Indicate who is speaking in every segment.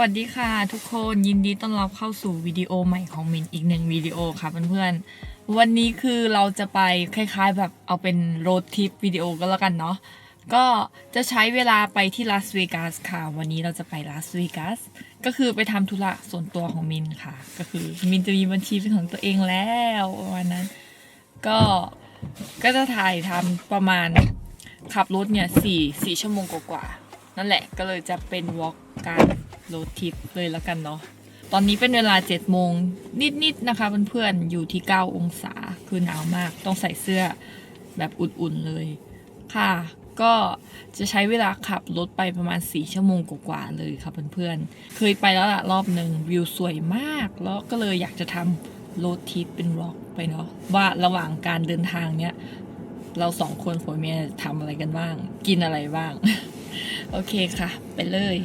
Speaker 1: วัสดีค่ะทุกคนยินดีต้อนรับเข้าสู่วิดีโอใหม่ของมินอีกหนึ่งวิดีโอค่ะเพื่อนๆวันนี้คือเราจะไปคล้ายๆ แบบเอาเป็นรดทริปวิดีโอก็แล้วกันเนาะก็จะใช้เวลาไปที่ลาสเวกัสค่ะ วันนี้เราจะไปลาสเวกัสก็คือไปทำธุระส่วนตัวของมินค่ะ ก็คือมินจะมีบัญชีเป็นของตัวเองแล้วประมาณนั้น ก็ก็จะถ่ายทำประมาณขับรถเนี่ยสี่สี่ชั่วโมงกว่าๆนั่นแหละก็เลยจะเป็นวอล์กการ โรดทริปเลยแล้วกันเนาะตอนนี้เป็นเวลา7จ็ดโมงนิดๆนะคะเพื่อนๆอยู่ที่ 9 องศาคือหนาวมากต้องใส่เสื้อแบบอุ่นๆเลยค่ะ ก็จะใช้เวลาขับรถไปประมาณ 4 ชั่วโมงกว่าๆเลยค่ะเพื่อนๆ เคยไปแล้วละรอบหนึ่งวิวสวยมาก แล้วก็เลยอยากจะทำโรดทริปเป็นร็อกไปเนาะว่าระหว่างการเดินทางเนี้ยเราสองคนผัวเมียทำอะไรกันบ้าง กินอะไรบ้าง โอเคค่ะ ไปเลย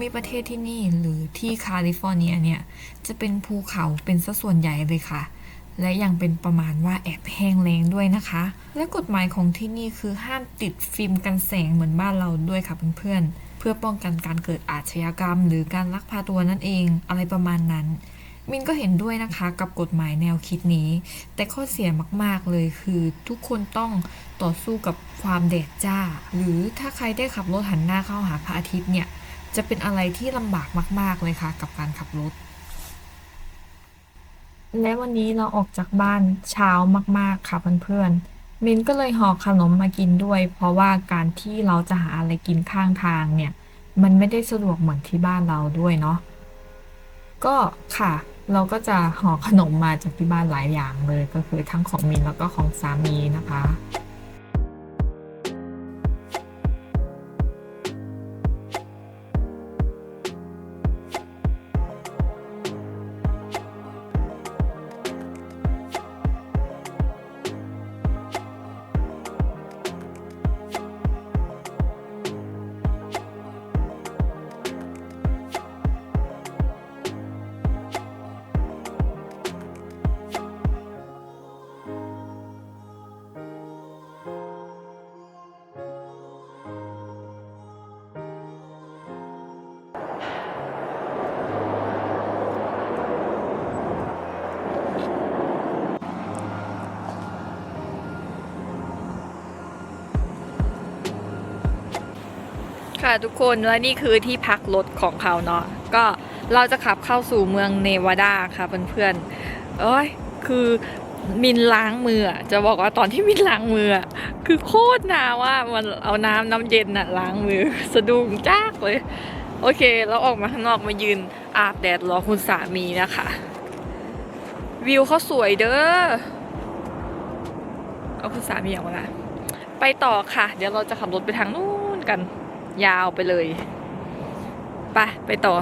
Speaker 1: มิประเทศที่นี่หรือที่แคลิฟอร์เนียเนี่ยจะเป็นภูเขาเป็นสัส่วนใหญ่เลยค่ะ และยังเป็นประมาณว่าแอบแห้งแล้งด้วยนะคะ และกฎหมายของที่นี่คือห้ามติดฟิล์มกันแสงเหมือนบ้านเราด้วยค่ะเพื่อนๆเพื่อป้องกันการเกิดอาชญากรรม หรือการลักพาตัวนั่นเองอะไรประมาณนั้นมินก็เห็นด้วยนะคะกับกฎหมายแนวคิดนี้ แต่ข้อเสียมากๆเลยคือทุกคนต้องต่อสู้กับความแดดจ้า หรือถ้าใครได้ขับรถหันหน้าเข้าหาพระอาทิตย์เนี่ย จะเป็นอะไรที่ลำบากมาก ๆ เลยค่ะ กับการขับรถ และวันนี้เราออกจากบ้านเช้ามาก ๆ ค่ะเพื่อนๆมินก็เลยห่อขนมมากินด้วย เพราะว่าการที่เราจะหาอะไรกินข้างทางเนี่ย มันไม่ได้สะดวกเหมือนที่บ้านเราด้วยเนาะก็ค่ะเราก็จะห่อขนมมาจากที่บ้านหลายอย่างเลยก็คือทั้งของมินแล้วก็ของสามีนะคะ ค่ะทุกคนและนี่คือที่พักรถของเขาเนาะก็เราจะขับเข้าสู่เมืองเนวาดาค่ะเพื่อนๆเอ้ยคือมินล้างมือจะบอกว่าตอนที่มินล้างมือคือโคตรหนาวว่ามันเอาน้ำน้ำเย็นน่ะล้างมือสะดุ้งจ้ากเลย โอเคเราออกมาข้างนอกมายืนอาบแดดรอคุณสามีนะคะ วิวเขาสวยเด้อเอาคุณสามีออกมาละไปต่อค่ะ เดี๋ยวเราจะขับรถไปทางนู้นกัน ยาวไปเลยไปไปต่อ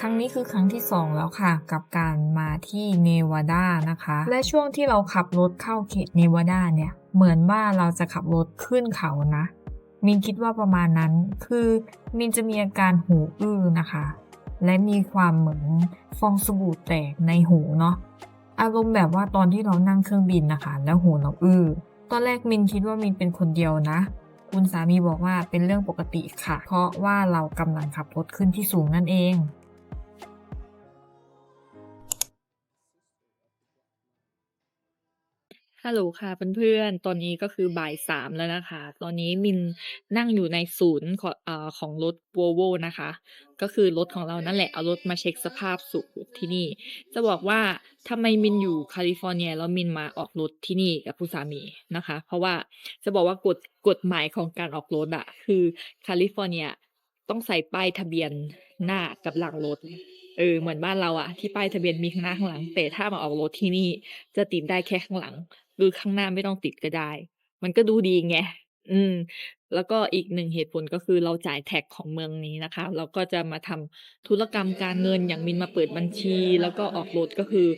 Speaker 1: ครั้งนี้คือครั้งที่สองแล้วค่ะ กับการมาที่เนวาดานะคะ และช่วงที่เราขับรถเข้าเขตเนวาดาเนี่ย เหมือนว่าเราจะขับรถขึ้นเขานะ มินคิดว่าประมาณนั้น คือมินจะมีอาการหูอื้อนะคะ และมีความเหมือนฟองสบู่แตกในหูเนาะ อารมณ์แบบว่าตอนที่เรานั่งเครื่องบินนะคะ แล้วหูเราอื้อ ตอนแรกมินคิดว่ามินเป็นคนเดียวนะ คุณสามีบอกว่าเป็นเรื่องปกติค่ะ เพราะว่าเรากำลังขับรถขึ้นที่สูงนั่นเอง ฮัลโหลค่ะเพื่อนๆ ตอนนี้ก็คือบ่ายสามแล้วนะคะ ตอนนี้มินนั่งอยู่ในศูนย์ของเอ่อของรถ Volvo นะคะ ก็คือรถของเรานั่นแหละ เอารถมาเช็คสภาพสูบที่นี่ จะบอกว่าทำไมมินอยู่แคลิฟอร์เนียแล้วมินมาออกรถที่นี่กับผู้สามีนะคะ เพราะว่าจะบอกว่ากฎกฎหมายของการออกรถอะคือแคลิฟอร์เนียต้องใส่ป้ายทะเบียนหน้ากับหลังรถเออเหมือนบ้านเราอะที่ป้ายทะเบียนมีข้างหน้าข้างหลัง แต่ถ้ามาออกรถที่นี่จะติดได้แค่ข้างหลัง หรือข้างหน้าไม่ต้องติดก็ได้ มันก็ดูดีไงอืม แล้วก็อีกหนึ่งเหตุผลก็คือเราจ่ายแท็กของเมืองนี้นะคะ เราก็จะมาทำธุรกรรมการเงินอย่างมินมาเปิดบัญชี แล้วก็ออกรถก็คือ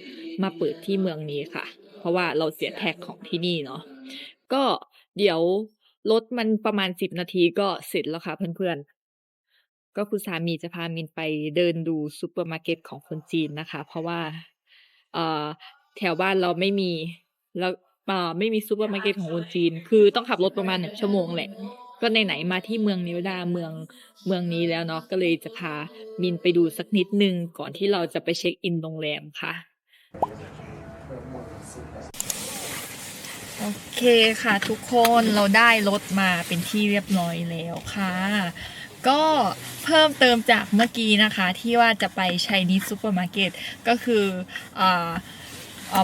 Speaker 1: มาเปิดที่เมืองนี้ค่ะ เพราะว่าเราเสียแท็กของที่นี่เนาะก็เดี๋ยวรถมันประมาณสิบนาทีก็เสร็จแล้วค่ะเพื่อนๆ ก็คุณสามีจะพามินไปเดินดูซูเปอร์มาร์เก็ตของคนจีนนะคะ เพราะว่าเอ่อแถวบ้านเราไม่มี แล้ว อ่อไม่มีซูเปอร์มาร์เก็ตของคนจีน คือต้องขับรถประมาณหนึ่งชั่วโมงแหละ ก็ไหนๆมาที่เมืองนิวดาเมืองเมืองนี้แล้วเนาะก็เลยจะพามินไปดูสักนิดนึงก่อนที่เราจะไปเช็คอินโรงแรมค่ะ โอเคค่ะทุกคนเราได้รถมาเป็นที่เรียบร้อยแล้วค่ะ ก็เพิ่มเติมจากเมื่อกี้นะคะที่ว่าจะไปชัยนิซูเปอร์มาร์เก็ตก็คืออ่าอ่า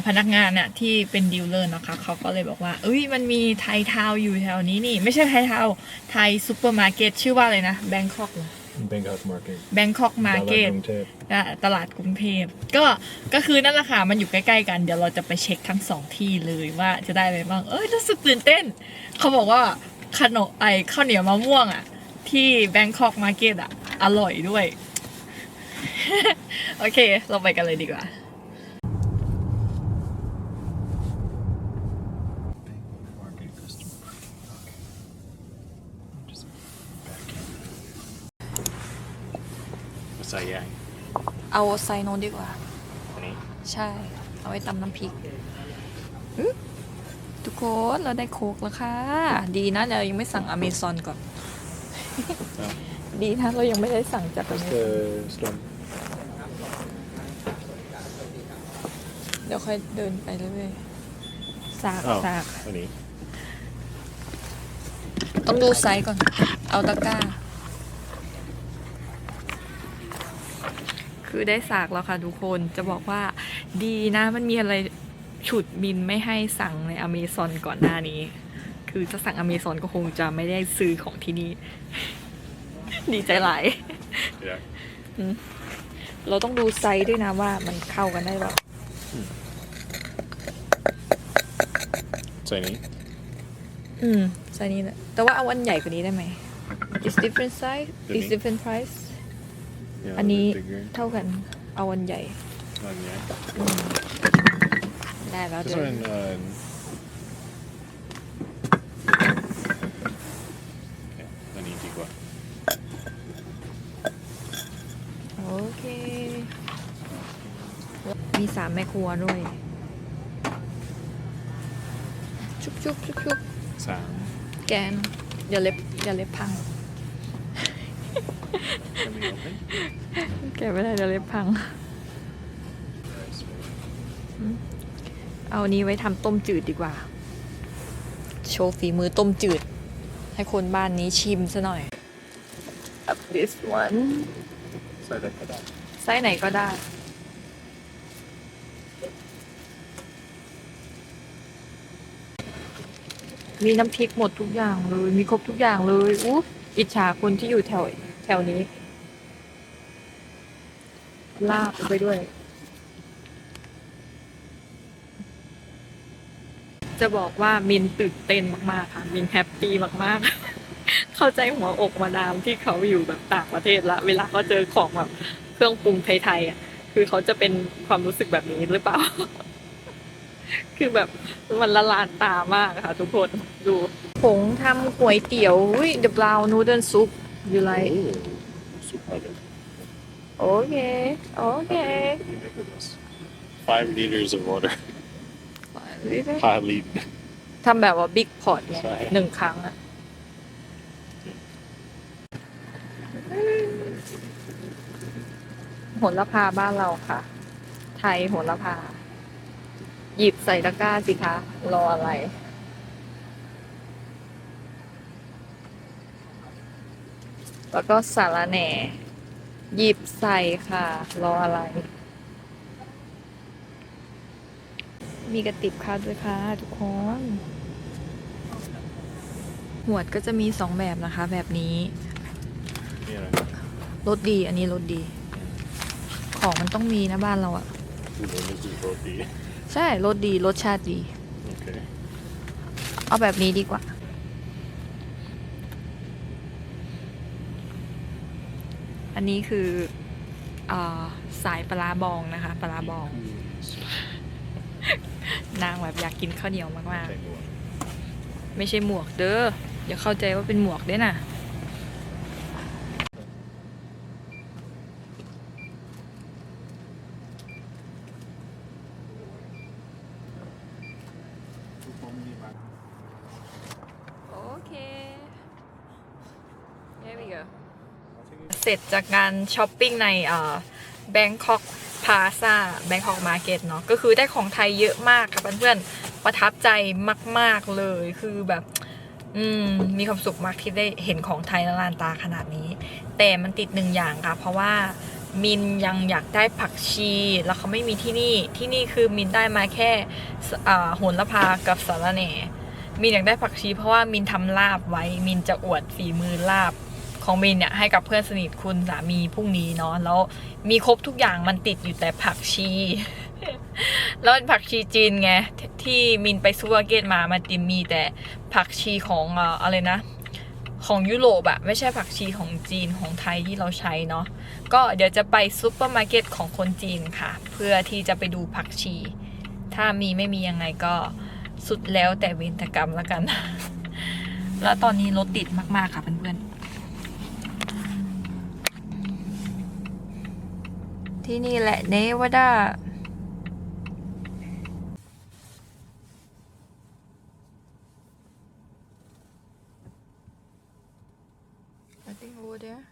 Speaker 1: พนักงานน่ะที่เป็นดีลเลอร์นะคะเขาก็เลยบอกว่า เอ้ยมันมีไทยทาวน์อยู่แถวนี้นี่ ไม่ใช่ไทยทาวน์ไทยซูเปอร์มาร์เก็ตชื่อว่าอะไรนะแบงคอก
Speaker 2: Bangkok Market
Speaker 1: แบงคอกมาร์เก็ต
Speaker 2: ตลาดกรุงเทพ
Speaker 1: อะตลาดกรุงเทพก็ก็คือนั่นแหละค่ะมันอยู่ใกล้ๆกันเดี๋ยวเราจะไปเช็คทั้งสองที่เลยว่าจะได้อะไรบ้างเอ้ยรู้สึกตื่นเต้น เขาบอกว่าขนมไอข้าวเหนียวมะม่วงอะที่แบงคอกมาร์เก็ตอะอร่อยด้วย โอเค เราไปกันเลยดีกว่า
Speaker 2: Market customer. Okay. Just back in. ใส่ยัง
Speaker 1: เอาไซโนดีกว่า
Speaker 2: อันนี้
Speaker 1: ใช่ เอาไว้ตำน้ำพริกอื้อทุกคนเราได้โคกแล้วค่ะ ดีนะเรายังไม่สั่งอเมซอนก่อน ดีนะเรายังไม่ได้สั่งจากอเมซอน
Speaker 2: the storm
Speaker 1: เดี๋ยวค่อยเดินไปเรื่อยๆสาก
Speaker 2: อ้าว
Speaker 1: สาก
Speaker 2: อันนี้
Speaker 1: ต้องดูไซส์ก่อน เอาตะกร้า คือได้สากแล้วค่ะทุกคนจะบอกว่าดีนะมันมีอะไรฉุดมินไม่ให้สั่งในอเมซอนก่อนหน้านี้ คือถ้าสั่งอเมซอนก็คงจะไม่ได้ซื้อของที่นี่ ดีใจหลาย
Speaker 2: Yeah.
Speaker 1: เราต้องดูไซส์ด้วยนะว่ามันเข้ากันได้แบบ
Speaker 2: ใส่นี้
Speaker 1: อืมไซส์นี้แหละแต่ว่าเอาอันใหญ่กว่านี้ได้ไหม It's different size
Speaker 2: เดี๋ยว
Speaker 1: It's
Speaker 2: นี้
Speaker 1: different price
Speaker 2: Yeah,
Speaker 1: อันนี้
Speaker 2: a bit bigger.
Speaker 1: เท่ากันเอาอันใหญ่
Speaker 2: อันนี้
Speaker 1: ได้แล้ว
Speaker 2: This
Speaker 1: เดี๋ยว
Speaker 2: one, uh, okay, อันนี้ดีกว่า
Speaker 1: โอเค มีสามแม่ครัวด้วย ชุบชุบชุบชุบ
Speaker 2: สาม
Speaker 1: แกนอย่าเล็บอย่าเล็บพัง
Speaker 2: Can we open?
Speaker 1: แกะไม่ได้เดี๋ยวเล็บพัง เอาอันนี้ไว้ทำต้มจืดดีกว่า โชว์ฝีมือต้มจืด ให้คนบ้านนี้ชิมซะหน่อย Up this one
Speaker 2: ใส่ได้ก็ได้
Speaker 1: ไส้ไหนก็ได้ มีน้ำพริกหมดทุกอย่างเลย มีครบทุกอย่างเลย อู้อิจฉาคนที่อยู่แถวแถวนี้ ลาบไปด้วย จะบอกว่ามินตื่นเต้นมากๆ ค่ะ มินแฮปปี้มากๆ เข้าใจหัวอกมาดามที่เขาอยู่แบบต่างประเทศละ เวลาเขาเจอของแบบเครื่องปรุงไทยๆอะ คือเขาจะเป็นความรู้สึกแบบนี้หรือเปล่า คือแบบมันละลานตามากอะค่ะ ทุกคนดูผงทำก๋วยเตี๋ยวอุ้ย the brown noodle soup you like
Speaker 2: Ooh, super good.
Speaker 1: โอเคโอเค
Speaker 2: What do you make with this? Five liters of water. Five liter.
Speaker 1: ทำแบบว่าบิ๊กพอตเนี่ย
Speaker 2: ใช่
Speaker 1: หนึ่งครั้งอะโหระพาบ้านเราค่ะ ไทยโหระพา หยิบใส่ตะกร้าสิคะ รออะไรแล้วก็สาระแหน่ หยิบใส่ค่ะ รออะไร มีกระติบข้าวด้วยค่ะทุกคน หวดก็จะมีสองแบบนะคะ แบบนี้
Speaker 2: นี่อะไร
Speaker 1: รสดี อันนี้รสดี ของมันต้องมีนะบ้านเราอะ
Speaker 2: คือโรนี่คือโรตี
Speaker 1: ใช่รสดีรสชาติดี
Speaker 2: โอเค
Speaker 1: เอาแบบนี้ดีกว่า นนี้คืออาสายปลาร้าบองนะคะ ปลาร้าบอง นางแบบอยากกินข้าวเหนียวมาก
Speaker 2: ใส่หมวก
Speaker 1: ๆ ไม่ใช่หมวกเด้ออย่าเข้าใจว่าเป็นหมวกเด้อน่ะ โอเค Here we go เส ร็จจากการช้อปปิ้งในแบงคอกพาซาแบงคอกมาร์เก็ตเนาะก็คือได้ของไทยเยอะมากค่ะเพื่อนๆประทับใจมาก ๆเลยคือแบบอืมมีความสุขมากที่ได้เห็นของไทยละลานตาขนาดนี้ แต่มันติดหนึ่งอย่างค่ะ เพราะว่ามินยังอยากได้ผักชี แล้วเขาไม่มีที่นี่ที่นี่คือมินได้มาแค่โหนละพากับสาระแหน่มินอยากได้ผักชีเพราะว่ามินทำลาบไว้ มินจะอวดฝีมือลาบ ของมินเนี่ยให้กับเพื่อนสนิทคุณสามีพรุ่งนี้เนาะแล้วมีครบทุกอย่างมันติดอยู่แต่ผักชี แล้วผักชีจีนไงทที่มินไปซูเปอร์มาร์เก็ตมามันติมีแต่ผักชีของเอออะไรนะ ของยุโรปอะไม่ใช่ผักชีของจีนของไทยที่เราใช้เนาะก็เดี๋ยวจะไปซูเปอร์มาร์เก็ตของคนจีนค่ะ เพื่อที่จะไปดูผักชี ถ้ามีไม่มียังไงก็สุดแล้วแต่เวรกรรมแล้วกัน แล้วตอนนี้รถติดมาก ๆ ค่ะเพื่อนๆ ที่นี่แหละเนวาดา I think over there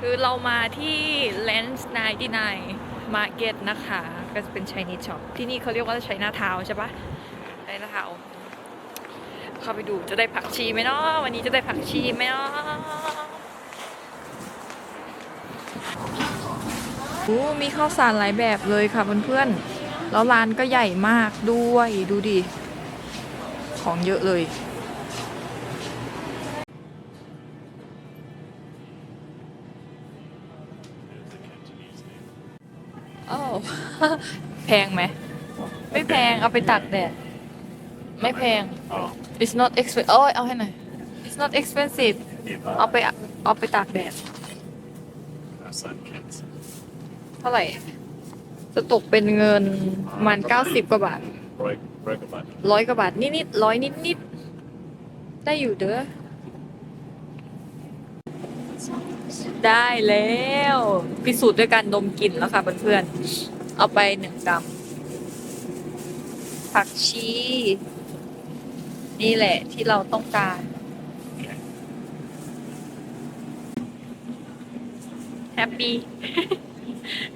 Speaker 1: คือเรามาที่ Lens 99 Market นะคะ ก็จะเป็น Chinese shop ที่นี่เขาเรียกว่า China Town ใช่ปะ China Town เข้าไปดูจะได้ผักชีไหมเนาะวันนี้จะได้ผักชีไหมเนาะ โอ้มีข้าวสารหลายแบบเลยค่ะเพื่อนๆ แล้วร้านก็ใหญ่มากด้วยดูดิ ของเยอะเลยอ้าวแพงไหม ไม่แพงเอาไปตากแดด ไม่แพง it's not expensive โอ้ยเอาให้หน่อย it's not expensive เอาไปเอาไปตากแดด เท่าไหร่ จะตกเป็นเงินประมันเก้าสิบกว่าบาท
Speaker 2: ร้อยร้อยกว่าบาท
Speaker 1: ร้อยกว่าบาทนิดๆร้อยนิดๆได้อยู่เด้อได้แล้วพิสูจน์ด้วยการดมกลิ่นแล้วค่ะเพื่อนๆเอาไปหนึ่งกรัมผักชี นี่แหละที่เราต้องการ แฮปปี้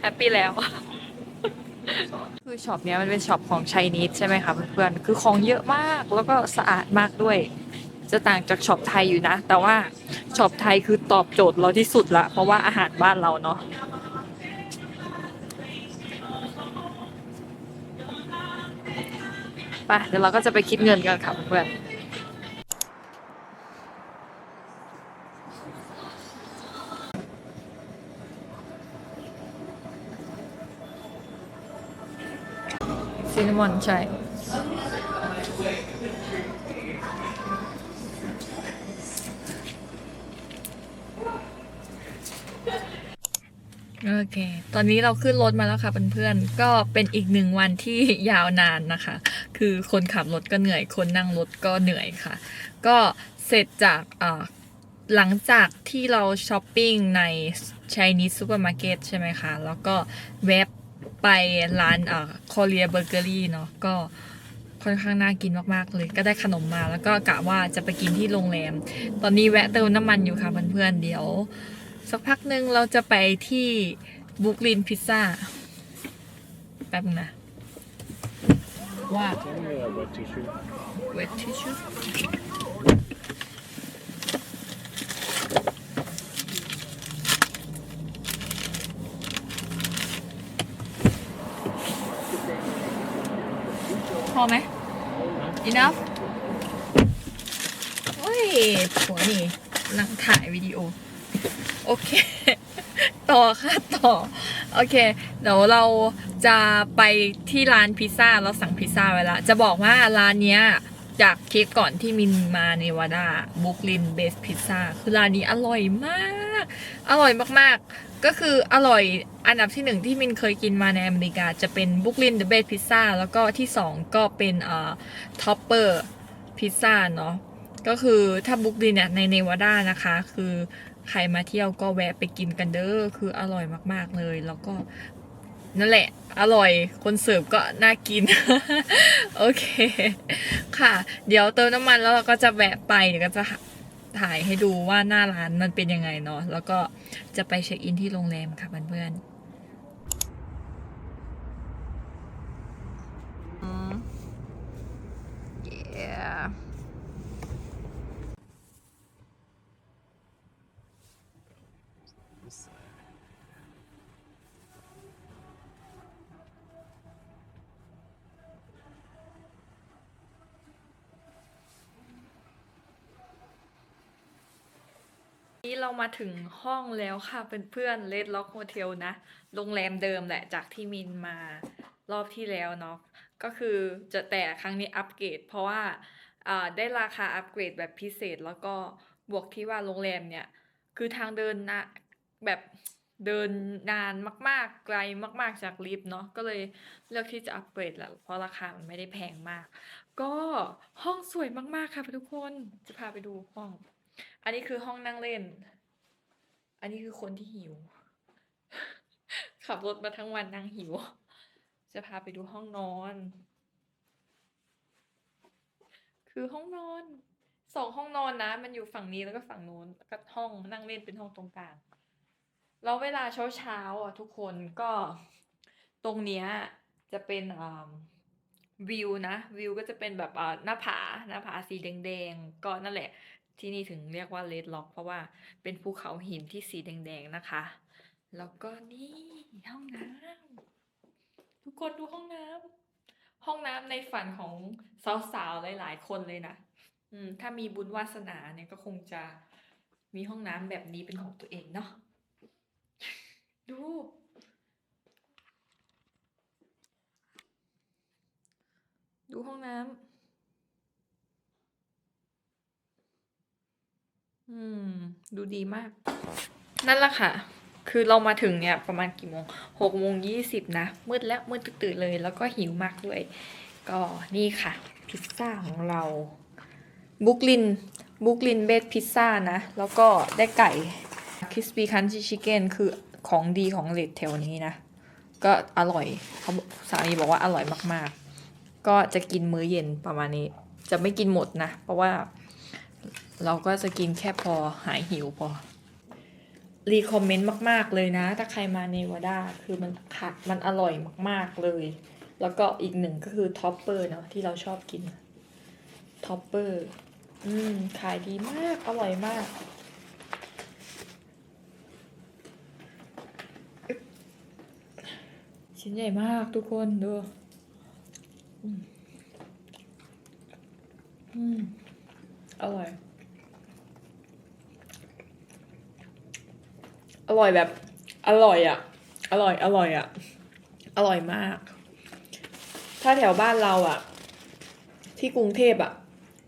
Speaker 1: แฮปปี้แล้ว คือช็อปเนี้ยมันเป็นช็อปของ Chinese ใช่ไหมคะเพื่อนๆคือของเยอะมากแล้วก็สะอาดมากด้วย จะต่างจากช็อปไทยอยู่นะ แต่ว่าช็อปไทยคือตอบโจทย์เราที่สุดละ เพราะว่าอาหารบ้านเราเนาะไปเดี๋ยวเราก็จะไปคิดเงินกันค่ะเพื่อน ซินนามอนใช่ โอเค ตอนนี้เราขึ้นรถมาแล้วค่ะเพื่อนๆ ก็เป็นอีกหนึ่งวันที่ยาวนานนะคะ คือคนขับรถก็เหนื่อย คนนั่งรถก็เหนื่อยค่ะ ก็เสร็จจากอ่าหลังจากที่เราช้อปปิ้งใน Chinese Supermarket ใช่ไหมคะ แล้วก็แวบ ไปร้านอ่า Korea Bakery เนาะก็ค่อนข้างน่ากินมากๆเลย ก็ได้ขนมมาแล้วก็กะว่าจะไปกินที่โรงแรม ตอนนี้แวะเติมน้ำมันอยู่ค่ะเพื่อนๆเดี๋ยว สักพักหนึ่งเราจะไปที่บุกลินพิซซ่าแป๊บนึงนะว่า
Speaker 2: Tell me a wet tissue
Speaker 1: พอไหม enough เฮ้ยผัวนี่นั่งถ่ายวิดีโอ โอเค ต่อค่ะต่อ โอเค เดี๋ยวเราจะไปที่ร้านพิซซ่า เราสั่งพิซซ่าไว้แล้วจะบอกว่าร้านเนี้ย จากคลิปก่อนที่มินมาเนวาดาบุคลินเบสพิซซ่าคือร้านนี้อร่อยมาก อร่อยมากๆ ก็คืออร่อยอันดับที่หนึ่งที่มินเคยกินมาในอเมริกาจะเป็นบุคลินเดอะเบสพิซซ่าแล้วก็ที่สองก็เป็นเอ่าท็อปเปอร์พิซซ่าเนาะก็คือถ้าบุกลินเนี่ยในเนวาดานะคะ คือใครมาเที่ยวก็แวะไปกินกันเด้อคืออร่อยมากๆเลย แล้วก็นั่นแหละ อร่อย คนเสิร์ฟก็น่ากิน โอเค ค่ะ เดี๋ยวเติมน้ำมันแล้วเราก็จะแวะไปเดี๋ยวก็จะถ่ายให้ดูว่าหน้าร้านมันเป็นยังไงเนาะแล้วก็จะไปเช็คอินที่โรงแรมค่ะเพื่อนๆ yeah นี้เรามาถึงห้องแล้วค่ะเพื่อนๆเลดล็อกโฮเทลนะ โรงแรมเดิมแหละจากที่มินมารอบที่แล้วเนาะก็คือจะแต่ครั้งนี้อัปเกรด เพราะว่าได้ราคาอัปเกรดแบบพิเศษแล้วก็บวกที่ว่าโรงแรมเนี่ย คือทางเดินนะแบบเดินนานมากๆ ไกลมาก ๆ จากลิฟต์เนาะก็เลยเลือกที่จะอัปเกรดแหละเพราะราคามันไม่ได้แพงมาก ก็ห้องสวยมากๆค่ะทุกคนจะพาไปดูห้อง อันนี้คือห้องนั่งเล่น อันนี้คือคนที่หิว ขับรถมาทั้งวันนั่งหิว จะพาไปดูห้องนอน คือห้องนอนสองห้องนอนนะ มันอยู่ฝั่งนี้แล้วก็ฝั่งนู้นแล้วก็ห้องนั่งเล่นเป็นห้องตรงกลางแล้วเวลาเช้าเช้าๆอะทุกคนก็ตรงเนี้ยจะเป็นอ่าวิวนะวิวก็จะเป็นแบบอ่าหน้าผาหน้าผาสีแดงๆก็นั่นแหละ ที่นี่ถึงเรียกว่าเลดล็อก เพราะว่าเป็นภูเขาหินที่สีแดงๆนะคะ แล้วก็นี่ห้องน้ำทุกคนดูห้องน้ำห้องน้ำในฝันของสาวๆหลายๆคนเลยนะอืมถ้ามีบุญวาสนาเนี่ยก็คงจะมีห้องน้ำแบบนี้เป็นของตัวเองเนาะดู ดูห้องน้ำ อืม ดูดีมาก นั่นแหละค่ะ คือเรามาถึงเนี่ยประมาณกี่โมงหกโมงยี่สิบนะ มืดแล้วมืดตื่นเลย แล้วก็หิวมากด้วย ก็นี่ค่ะ พิซซ่าของเราบุกลินบุกลินเบสพิซซ่านะ แล้วก็ได้ไก่ค r ิสปี้คัน y ีชิเก้นคือของดีของเลดแถวนี้นะ ก็อร่อยเขาสามีบอกว่าอร่อยมากๆ ก็จะกินมื้อเย็นประมาณนี้ จะไม่กินหมดนะ เพราะว่า เราก็จะกินแค่พอหายหิวพอ รีคอมเมนต์มากๆเลยนะ ถ้าใครมาเนวาดาคือมันค่ะมันอร่อยมากๆเลย แล้วก็อีกหนึ่งก็คือท็อปเปอร์เนาะที่เราชอบกินท็อปเปอร์อืมขายดีมาก อร่อยมากชิ้นใหญ่มากทุกคนดูอืมอร่อย อร่อยแบบ อร่อยอะอร่อย อร่อยอะอร่อยมาก ถ้าแถวบ้านเราอะที่กรุงเทพอะ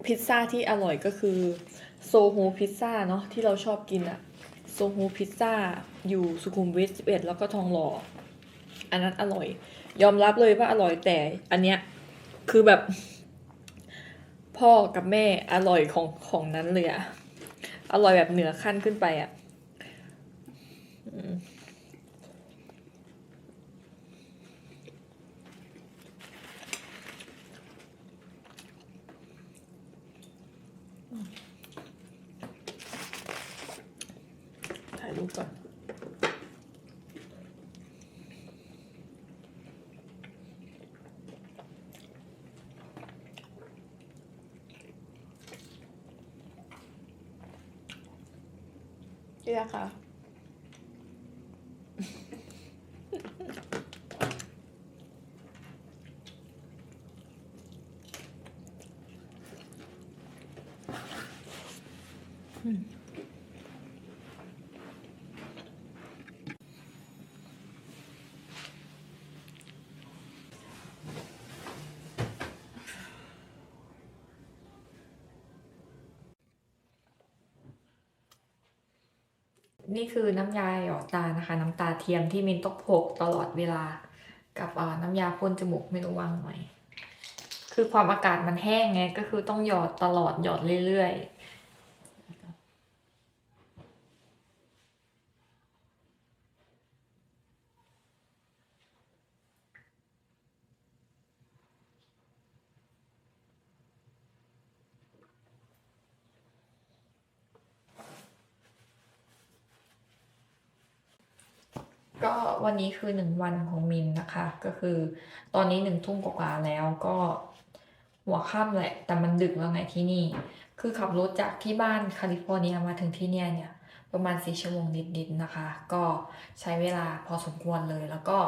Speaker 1: พิซซ่าที่อร่อยก็คือโซโฮพิซซ่าเนาะที่เราชอบกินอะโซโฮพิซซ่าอยู่สุขุมวิท11แล้วก็ทองหล่ออันนั้นอร่อย ยอมรับเลยว่าอร่อยแต่ อันเนี้ยคือแบบ พ่อกับแม่อร่อยของของนั้นเลยอะอร่อยแบบเหนือขั้นขึ้นไปอะ ถ่ายรูปก่อนนี่แหละค่ะ นี่คือน้ำยาหยอดตานะคะ น้ำตาเทียมที่มินต้องพกตลอดเวลา กับน้ำยาพ่นจมูกไม่ระวางไหมคือความอากาศมันแห้งไงก็คือต้องหยอดตลอดหยอดเรื่อยๆ ก็ วันนี้คือหนึ่งวันของมินนะคะ ก็คือตอนนี้หนึ่งทุ่มกว่าแล้วก็หัวค่ำแหละ แต่มันดึกแล้วไงที่นี่ คือขับรถจากที่บ้านแคลิฟอร์เนียมาถึงที่เนี่ยเนี่ยประมาณสี่ชั่วโมงนิดๆนะคะ ก็ใช้เวลาพอสมควรเลย แล้วก็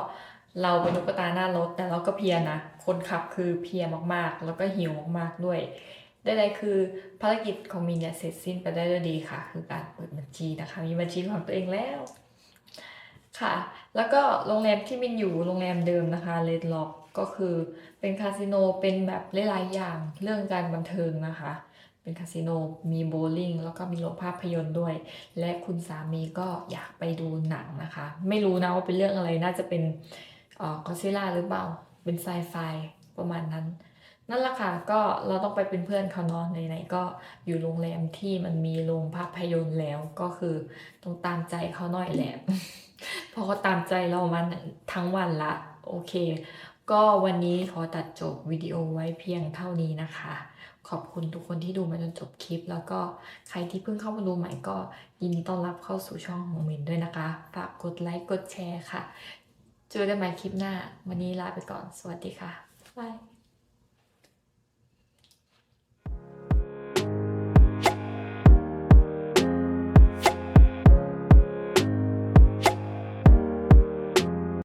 Speaker 1: เราเป็นลูกตาหน้ารถแต่เราก็เพียนะ คนขับคือเพียมากๆ แล้วก็หิวมากๆด้วยได้เลยคือภารกิจของมินเนี่ยเสร็จสิ้นไปได้ด้วยดีค่ะ คือการเปิดบัญชีนะคะ มีบัญชีของตัวเองแล้ว ค่ะ แล้วก็โรงแรมที่มินอยู่โรงแรมเดิมนะคะเลดล็อกก็คือเป็นคาสิโนเป็นแบบหลายๆอย่างเรื่องการบันเทิงนะคะ เป็นคาสิโนมีโบว์ลิ่งแล้วก็มีโรงภาพยนตร์ด้วย และคุณสามีก็อยากไปดูหนังนะคะ ไม่รู้นะว่าเป็นเรื่องอะไรน่าจะเป็นเอ่อกอซิล่าหรือเปล่าเป็นไซไฟประมาณนั้นนั่นแหละค่ะก็เราต้องไปเป็นเพื่อนเขาเนอนไหนๆก็อยู่โรงแรมที่มันมีโรงภาพยนตร์แล้วก็คือต้องตามใจเขาหน่อยแหละ พราะเขาตามใจเรามาทั้งวันละ โอเค ก็วันนี้ขอตัดจบวิดีโอไว้เพียงเท่านี้นะคะ ขอบคุณทุกคนที่ดูมาจนจบคลิป แล้วก็ใครที่เพิ่งเข้ามาดูใหม่ก็ยินดีต้อนรับเข้าสู่ช่องของมินด้วยนะคะ ฝากกดไลค์กดแชร์ค่ะ เจอกันใหม่คลิปหน้า วันนี้ลาไปก่อน สวัสดีค่ะบาย